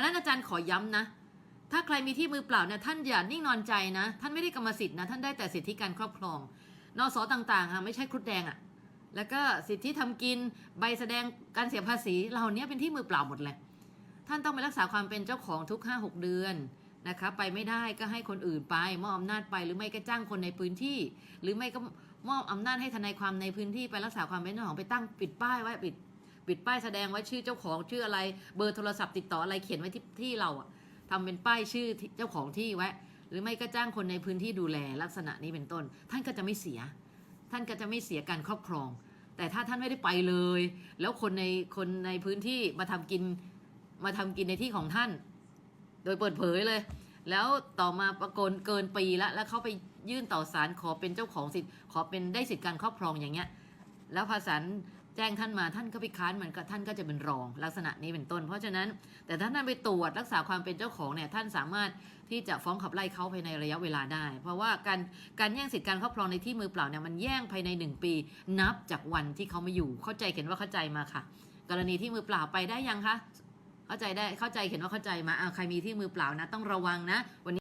ราะนั้นอาจารย์ขอย้ำนะ ถ้าใครมีที่มือเปล่าเนี่ยท่านอย่านิ่งนอนใจนะ ท่านไม่ได้กรรมสิทธิ์นะ ท่านได้แต่สิทธิการครอบครอง นสต่างๆค่ะไม่ใช่ครุฑแดงอะแล้วก็สิทธิทำกินใบแสดงการเสียภาษีเหล่านี้เป็นที่มือเปล่าหมดเลยท่านต้องไปรักษาความเป็นเจ้าของทุก 5-6 เดือนนะคะไปไม่ได้ก็ให้คนอื่นไปมอบอำนาจไปหรือไม่ก็จ้างคนในพื้นที่ หรือไม่ก็มอบอำนาจให้ทนายความในพื้นที่ไปรักษาความเป็นเจ้าของไปตั้งปิดป้ายไว้ปิด ปิดป้ายแสดงไว้ชื่อเจ้าของชื่ออะไร เบอร์โทรศัพท์ติดต่ออะไรเขียนไว้ที่ที่เราอะทำเป็นป้ายชื่อเจ้าของที่ไว้ หรือไม่ก็จ้างคนในพื้นที่ดูแลลักษณะนี้เป็นต้น ท่านก็จะไม่เสีย ท่านก็จะไม่เสียการครอบครอง แต่ถ้าท่านไม่ได้ไปเลย แล้วคนในคนในพื้นที่มาทำกินมาทำกินในที่ของท่าน โดยเปิดเผยเลย แล้วต่อมาประกนเกินปีละแล้วเขาไปยื่นต่อศาลขอเป็นเจ้าของสิทธิ์ขอเป็นได้สิทธิการครอบครองอย่างเงี้ย แล้วภาษาล จ้งท่านมาท่านก็ไปค้านมันก็ท่านก็จะเป็นรองลักษณะนี้เป็นต้น เพราะฉะนั้นแต่ถ้าท่านไปตรวจรักษาความเป็นเจ้าของเนี่ยท่านสามารถที่จะฟ้องขับไล่เขาภายในระยะเวลาได้ เพราะว่าการการแย่งสิทธิการครอบครองในที่มือเปล่าเนี่ยมันแย่งภายในหนึ่งปี นับจากวันที่เขาไม่อยู่เข้าใจเขียนว่าเข้าใจมาค่ะ กรณีที่มือเปล่าไปได้ยังคะเข้าใจได้เข้าใจเขียนว่าเข้าใจมาอ่าใครมีที่มือเปล่านะ ต้องระวังนะวันนี้